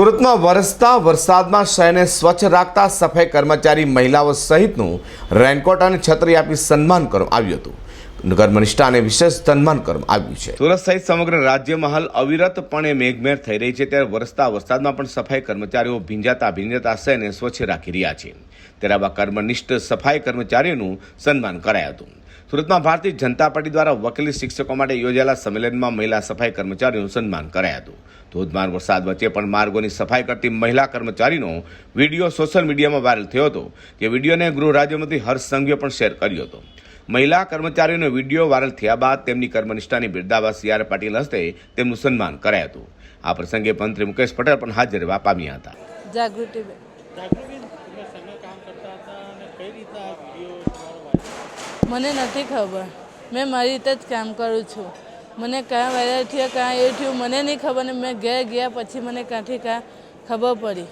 સુરતમાં વરસતા વરસાદમાં શહેરને સ્વચ્છ રાખતા સફાઈ કર્મચારી મહિલાઓ સહિતનું રેનકોટ અને છત્રી આપી સન્માન કરવામાં આવ્યું હતું. કર્મનિષ્ઠા અને વિશેષ સન્માન કરવામાં આવ્યું છે. સુરત સહિત સમગ્ર રાજ્યમાં હાલ અવિરતપણે મેઘમેર થઈ રહી છે. ત્યારે વરસતા વરસાદમાં પણ સફાઈ કર્મચારીઓ ભીંજાતા ભીંજાતા શહેરને સ્વચ્છ રાખી રહ્યા છે. ત્યારે આવા કર્મનિષ્ઠ સફાઈ કર્મચારીઓનું સન્માન કરાયું હતું. સુરતમાં ભારતીય જનતા પાર્ટી દ્વારા વકીલી શિક્ષકો માટે યોજાયેલા સંમેલનમાં મહિલા સફાઈ કર્મચારીઓનું સન્માન કરાયું હતું. ધોધમાર વરસાદ વચ્ચે પણ માર્ગોની સફાઈ કરતી મહિલા કર્મચારીનો વીડિયો સોશિયલ મીડિયામાં વાયરલ થયો હતો જે વિડીયોને ગૃહ રાજ્યમંત્રી હર્ષ સંઘવીએ પણ શેર કર્યો હતો. મહિલા કર્મચારીઓનો વીડિયો વાયરલ થયા બાદ તેમની કર્મનિષ્ઠાની બિરદાવા સી આર પાટીલ હસ્તે તેમનું સન્માન કરાયું હતું. આ પ્રસંગે મંત્રી મુકેશ પટેલ પણ હાજર રહેવા પામ્યા હતા. જાગૃતિ જાગૃતિબેન તમે શેના કામ કરતા હતા અને કઈ રીતના આ વીડિયો તમારો વાયરલ મને નથી ખબર. મેં મારી રીતે જ કામ કરું છું. મને ક્યાં વાયરલ થયો કાં એ થયું મને નહીં ખબર ને મેં ઘેર ગયા પછી મને ક્યાંથી ક્યાં ખબર પડી.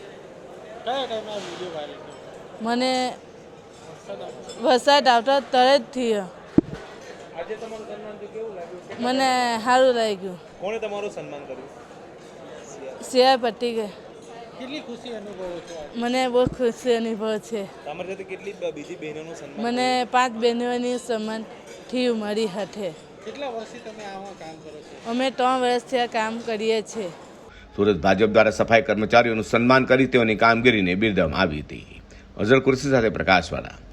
મને વરસાદ આવતા. તરે જ તરત થયો. મને સારું લાગ્યું. કોણે તમારું સન્માન કર્યું? શિયાળ પતી ગઈ કેટલી ખુશી અનુભવો છો મને બહુ ખુશી અનુભવ છે. તમારી સાથે કેટલી બીજી બહેનોનું સન્માન મને પાંચ બહેનોની સમાનથી મારી હાથે કેટલા વર્ષથી તમે આમાં કામ કરો છો? અમે ત્રણ વર્ષથી આ કામ કરીએ છીએ. સુરત ભાજપ દ્વારા સફાઈ કર્મચારીઓનું સન્માન કરી તેઓની કામગીરીને બિરદાવવામાં આવી હતી. અઝર કુર્સી સાથે પ્રકાશવાળા.